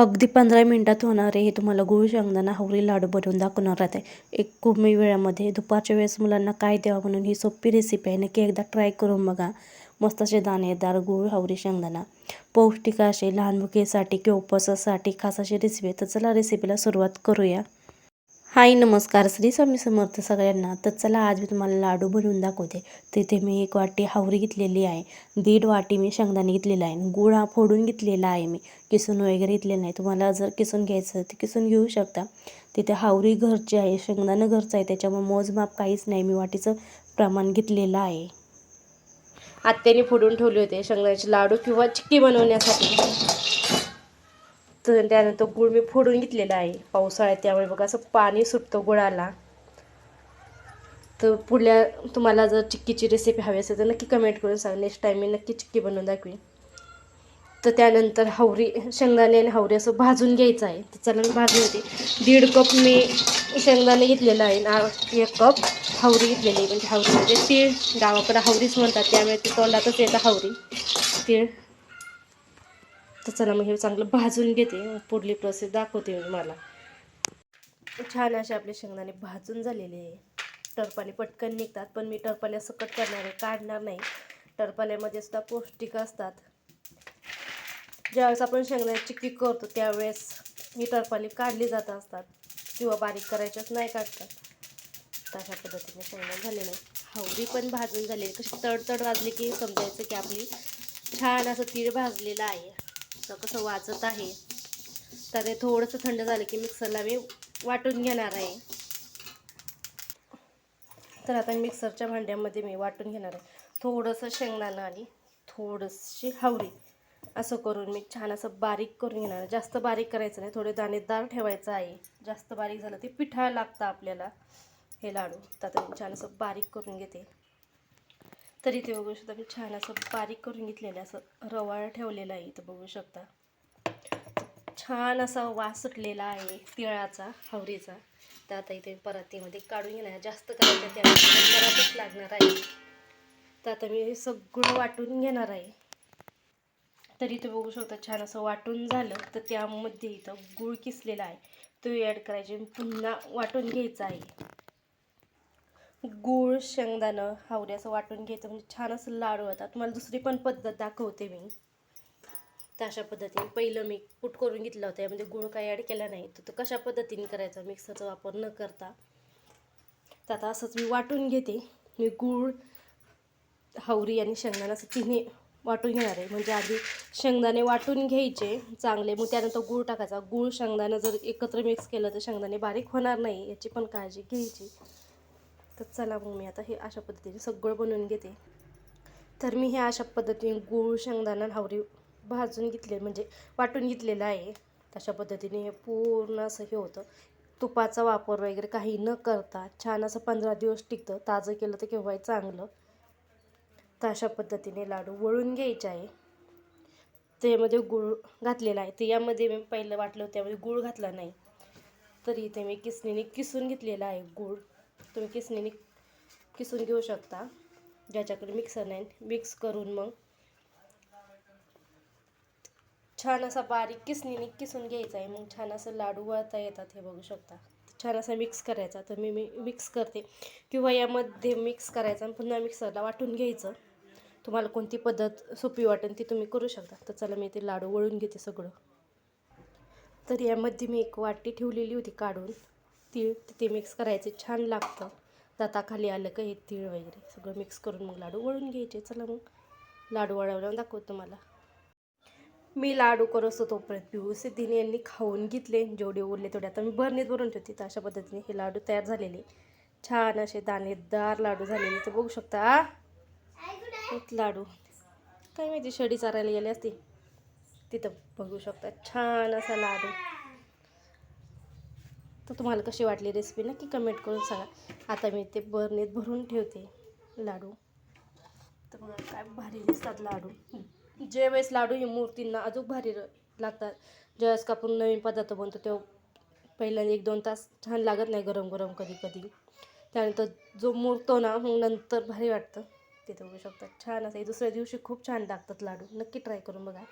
अगदी पंधरा मिनिटात होणारे हे तुम्हाला गुळ शेंगदाणा हवरी लाडू बनवून दाखवणार आहे. एक कमी वेळामध्ये दुपारच्या वेळेस मुलांना काय द्यावं म्हणून ही सोपी रेसिपी आहे. नक्की एकदा ट्राय करून बघा. मस्त असे दाणेदार गुळ हवरी शेंगदाणा. पौष्टिक असे लहान मुकेसाठी किंवा उपवासासाठी खास अशी रेसिपी आहे. तर चला रेसिपीला सुरुवात करूया. हाय नमस्कार. श्री स्वामी समर्थ सगळ्यांना. तर चला आज मी तुम्हाला लाडू बनवून दाखवते. तिथे मी एक वाटी हावरी घेतलेली आहे. दीड वाटी मी शेंगदाणे घेतलेला आहे. गुळ हा फोडून घेतलेला आहे मी. किसून वगैरे घेतलेला नाही. तुम्हाला जर किसून घ्यायचं तर किसून घेऊ शकता. तिथे हावरी घरची आहे शेंगदाणं घरचं आहे. त्याच्यामुळे मोजमाप काहीच नाही. मी वाटीचं प्रमाण घेतलेलं आहे. आत्याने फोडून ठेवले होते शेंगदाण्याचे लाडू किंवा चिक्की बनवण्यासाठी. तर त्यानंतर गुळ मी फोडून घेतलेला आहे. पावसाळ्यात त्यामुळे बघा असं पाणी सुटतं गुळाला. तर पुढल्या तुम्हाला जर चिक्कीची रेसिपी हवी असेल तर नक्की कमेंट करून सांग. नेक्स्ट टाईम मी नक्की चिक्की बनवून दाखवीन. तर त्यानंतर हवरी शेंगदाणे आणि हवरी असं भाजून घ्यायचं आहे. तर चला मी भाजून घेते. दीड कप मी शेंगदाणे घेतलेलं आहे एक कप हवरी घेतलेली आहे. म्हणजे हवरी म्हणजे तीळ गावाकडे हवरीच म्हणतात. त्यामुळे ते तोंडातच येतं हवरी. तीळ. तर चला मग हे चांगलं भाजून घेते. पुढली प्रोसेस दाखवते मी मला छान असे आपले शेंगदाणे भाजून झालेले आहे. टरपाले पटकन निघतात पण मी टरपाल्या सकट करणार आहे काढणार नाही. टरपाल्यामध्ये सुद्धा पौष्टिक असतात. ज्यावेळेस आपण शेंगदाण्याची चिक्की करतो त्यावेळेस ही टरपाली काढली जात असतात. किंवा बारीक करायच्याच नाही काढतात. तशा पद्धतीने शेंगदाणे झालेले हावरी पण भाजून झालेली कशी तडतड वाजली की समजायचं की आपली छान असं तीळ भाजलेलं आहे. तर कसं वाजत आहे. तर हे थोडंसं थंड झालं की मिक्सरला मी वाटून घेणार आहे. तर आता मिक्सरच्या भांड्यामध्ये मी वाटून घेणार आहे. थोडंसं शेंगदाणं आणि थोडंशी हवरी असं करून मी छान असं बारीक करून घेणार आहे. जास्त बारीक करायचं नाही थोडे दाणेदार ठेवायचं आहे. जास्त बारीक झालं ते पिठा लागतं आपल्याला हे लाडू. तर आता मी छान असं बारीक करून घेते. तर इथे बघू शकता मी छान असं बारीक करून घेतलेलं असं रवाळ ठेवलेला आहे इथं बघू शकता. छान असा वास सुटलेला आहे तिळाचा हवरीचा तर आता इथे परातीमध्ये काढून घेणार आहे. जास्त करायचं त्या परातच लागणार आहे. तर आता मी सगळं वाटून घेणार आहे. तर इथे बघू शकता छान असं वाटून झालं तर त्यामध्ये इथं गूळ किसलेला आहे. तो ॲड करायचे पुन्हा वाटून घ्यायचा आहे. गूळ शेंगदाणं हावरे असं वाटून घ्यायचं म्हणजे छान असं लाडू होतात तुम्हाला दुसरी पण पद्धत दाखवते मी. तर अशा पद्धतीने पहिलं मी कुट करून घेतलं होतं. यामध्ये गूळ काही ॲड केला नाही. तर तो कशा पद्धतीने करायचा मिक्सरचा वापर न करता. तर आता असंच मी वाटून घेते. मी गूळ हावरी आणि शेंगदाणा असं तिन्ही वाटून घेणार आहे. म्हणजे आधी शेंगदाणे वाटून घ्यायचे चांगले. मग त्यानंतर गूळ टाकायचा. गूळ शेंगदाणं जर एकत्र मिक्स केलं तर शेंगदाणे बारीक होणार नाही. याची पण काळजी घ्यायची. तर चला मग मी आता हे अशा पद्धतीने सगळं बनवून घेते. तर मी हे अशा पद्धतीने गूळ शेंगदाणा हावरी भाजून घेतले म्हणजे वाटून घेतलेलं आहे. तशा पद्धतीने हे पूर्ण असं हे होतं. तुपाचा वापर वगैरे काही न करता छान असं पंधरा दिवस टिकतं. ताजं केलं तर केव्हाही चांगलं. तर अशा पद्धतीने लाडू वळून घ्यायचे आहे. त्यामध्ये गूळ घातलेला आहे. तर यामध्ये मी पहिलं वाटलं त्यामध्ये गूळ घातला नाही. तरी इथे मी किसणीने किसून घेतलेला आहे गूळ. तुम्ही किसणीने किसून घेऊ शकता. ज्याच्याकडे मिक्सर नाही मिक्स करून मग छान असा बारीक किसणीने किसून घ्यायचा आहे. मग छान असं लाडू वळता येतात हे बघू शकता. छान असा मिक्स करायचा. तर मी मी मिक्स करते. किंवा यामध्ये मिक्स करायचा आणि पुन्हा मिक्सरला वाटून घ्यायचं. तुम्हाला कोणती पद्धत सोपी वाटेल ती तुम्ही करू शकता. तर चला मी ते लाडू वळून घेते सगळं. तर यामध्ये मी एक वाटी ठेवलेली होती काढून. तीळ तिथे मिक्स करायचे. छान लागतं. दाताखाली आलं का हे तीळ वगैरे सगळं मिक्स करून मग लाडू वळून घ्यायचे. चला मग. लाडू वळवल्यावर दाखवतो तुम्हाला. मी लाडू करत असतो तोपर्यंत पिऊस दिने यांनी खाऊन घेतले. जेवढे उरले तेवढे आता मी भरणीत भरून ठेवते. तर अशा पद्धतीने हे लाडू तयार झालेले. छान असे दाणेदार लाडू झालेले. तर बघू शकता लाडू. काय माहिती शडी चारायला गेले असते तिथं बघू शकता. छान असा लाडू. तर तुम्हाला कशी वाटली रेसिपी नक्की कमेंट करून सांगा. आता मी ते बरणीत भरून ठेवते लाडू. तर मग काय भारी दिसतात लाडू. ज्यावेळेस लाडू ही मूर्तींना अजून भारी र- लागतात ज्यावेळेस का आपण नवीन पदार्थ बनतो तेव्हा पहिला एक दोन तास छान लागत नाही गरम गरम कधी कधी. त्यानंतर जो मुरतो ना मग नंतर भारी वाटतं. तिथे बघू शकतात छान असं दुसऱ्या दिवशी खूप छान लागतात लाडू. नक्की ट्राय करून बघा.